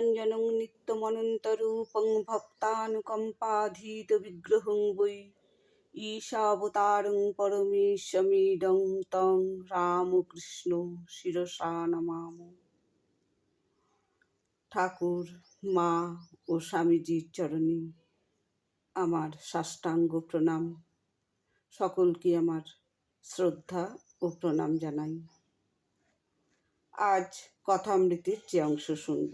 নিরঞ্জনং নিত্যমনন্তরূপং ভক্তানুকম্পাধীত বিগ্রহং বৈ ঈশাবতারং পরমেশমিদং তং রামকৃষ্ণ শিরসা নমাম ঠাকুর মা ও স্বামীজির চরণে আমার সাষ্টাঙ্গ প্রণাম। সকলকে আমার শ্রদ্ধা ও প্রণাম জানাই। আজ কথামৃতের যে অংশ শুনব।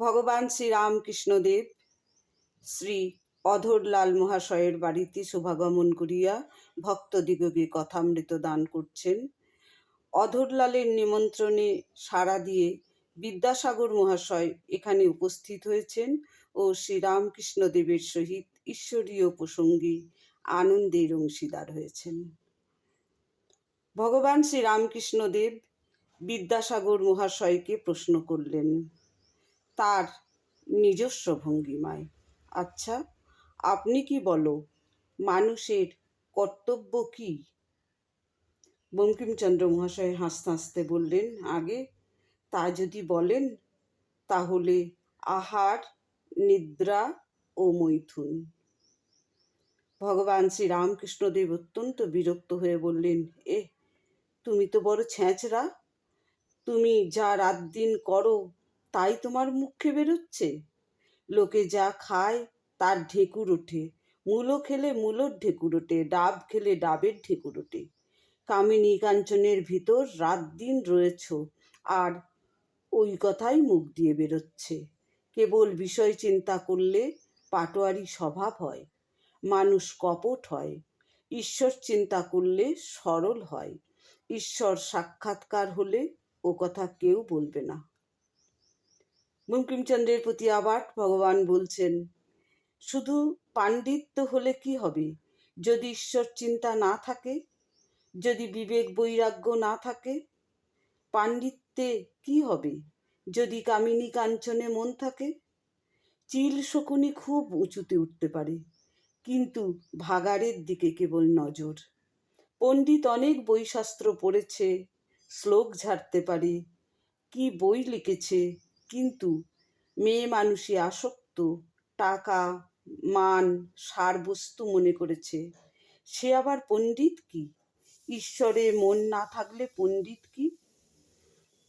ভগবান শ্রী রামকৃষ্ণদেব শ্রী অধরলাল মহাশয়ের বাড়িতে শোভাগমন করিয়া ভক্তদিগকে কথামৃত দান করছেন। অধরলালের নিমন্ত্রণে সাড়া দিয়ে বিদ্যাসাগর মহাশয় এখানে উপস্থিত হয়েছেন ও শ্রীরামকৃষ্ণদেবের সহিত ঈশ্বরীয় প্রসঙ্গে আনন্দের অংশীদার হয়েছেন। ভগবান শ্রীরামকৃষ্ণদেব বিদ্যাসাগর মহাশয়কে প্রশ্ন করলেন তার নিজস্ব ভঙ্গিমায়। আচ্ছা আপনি কি বলো, মানুষের কর্তব্য কি? বঙ্কিমচন্দ্র মহাশয় হাসতে হাসতে বললেন, আগে তা যদি বলেন, তাহলে আহার, নিদ্রা ও মৈথুন। ভগবান শ্রী রামকৃষ্ণদেব অত্যন্ত বিরক্ত হয়ে বললেন এ তুমি তো বড় ছ্যাঁচড়া। তুমি যা রাত দিন করো তাই তোমার মুখে বেরোচ্ছে। লোকে যা খায় তার ঢেকুর ওঠে। মূলো খেলে মূলোর ঢেকুর ওঠে, ডাব খেলে ডাবের ঢেকুর ওঠে। কামিনী কাঞ্চনের ভিতর রাত দিন রয়েছ আর ওই কথাই মুখ দিয়ে বেরোচ্ছে। কেবল বিষয় চিন্তা করলে পাটোয়ারি স্বভাব হয়, মানুষ কপট হয়। ঈশ্বর চিন্তা করলে সরল হয়। ঈশ্বর সাক্ষাৎকার হলে ও কথা কেউ বলবে না। বঙ্কিমচন্দ্রের প্রতি আবার ভগবান বলছেন, শুধু পাণ্ডিত্য হলে কি হবে? যদি ঈশ্বর চিন্তা না থাকে, যদি বিবেক বৈরাগ্য না থাকে, পাণ্ডিত্যে কি হবে? যদি কামিনী কাঞ্চনে মন থাকে, চিল শকুনি খুব উঁচুতে উঠতে পারে। কিন্তু ভাগাড়ের দিকে কেবল নজর। পণ্ডিত অনেক বইশাস্ত্র পড়েছে, শ্লোক ঝাড়তে পারে। কি বই লিখেছে কিন্তু মেয়ে মানুষই আসক্ত, টাকা, মান, সারবস্তু মনে করেছে। সে আবার পণ্ডিত কি? ঈশ্বরে মন না থাকলে পণ্ডিত কি?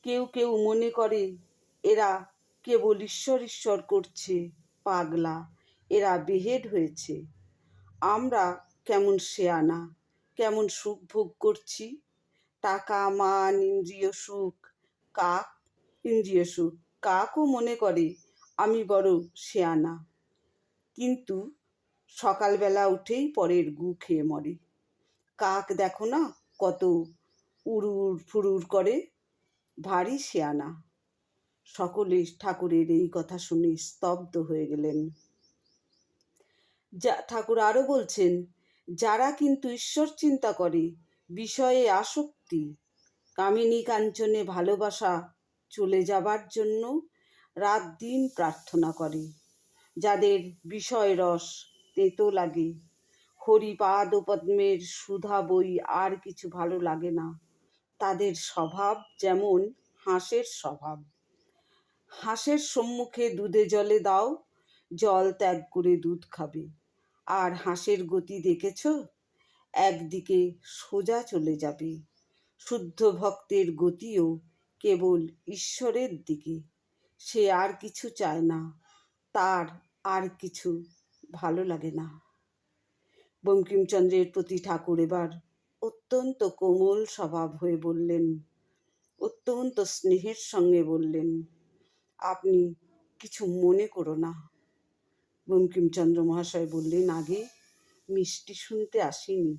কেউ কেউ মনে করে, এরা কেবল ঈশ্বর ঈশ্বর করছে, পাগলা, এরা বেহেড হয়েছে। আমরা কেমন শেয়ানা, কেমন সুখ ভোগ করছি? টাকা, মান, ইন্দ্রিয় সুখ, কাক, ইন্দ্রিয় সুখ। কাকও মনে করে, আমি বড় শেয়ানা। কিন্তু সকালবেলা উঠেই পরের গু খেয়ে মরে। কাক দেখো না কত উড়ুর ফুরুর করে, ভারী শেয়ানা। সকলে ঠাকুরের এই কথা শুনে স্তব্ধ হয়ে গেলেন। যা, ঠাকুর আরও বলছেন, যারা কিন্তু ঈশ্বর চিন্তা করে, বিষয়ে আসক্তি, কামিনী কাঞ্চনে ভালোবাসা চলে যাবার জন্য রাত দিন প্রার্থনা করে। যাদের বিষয় রস তেতো লাগে। হরিপাদ পদ্মের সুধা বই আর কিছু ভালো লাগে না। তাদের স্বভাব যেমন হাঁসের স্বভাব। হাঁসের সম্মুখে দুধে জলে দাও, জল ত্যাগ করে দুধ খাবে। আর হাঁসের গতি দেখেছ? একদিকে সোজা চলে যাবে। শুদ্ধ ভক্তের গতিও কেবল ঈশ্বরের দিকে। সে আর কিছু চায় না, তার আর কিছু ভালো লাগে না। বঙ্কিমচন্দ্রের প্রতি ঠাকুর এবার অত্যন্ত কোমল স্বভাব হয়ে বললেন, অত্যন্ত স্নেহের সঙ্গে বললেন, আপনি কিছু মনে করো না। বঙ্কিমচন্দ্র মহাশয় বললেন, আগে মিষ্টি শুনতে আসিনি।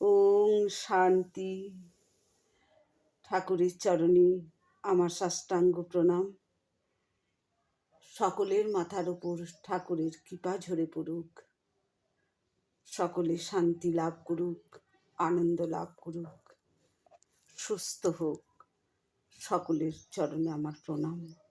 ওং শান্তি। ঠাকুরের চরণে আমার সাষ্টাঙ্গ প্রণাম। সকলের মাথার ওপর ঠাকুরের কৃপা ঝরে পড়ুক। সকলে শান্তি লাভ করুক, আনন্দ লাভ করুক। সুস্থ হোক, সকলের চরণে আমার প্রণাম।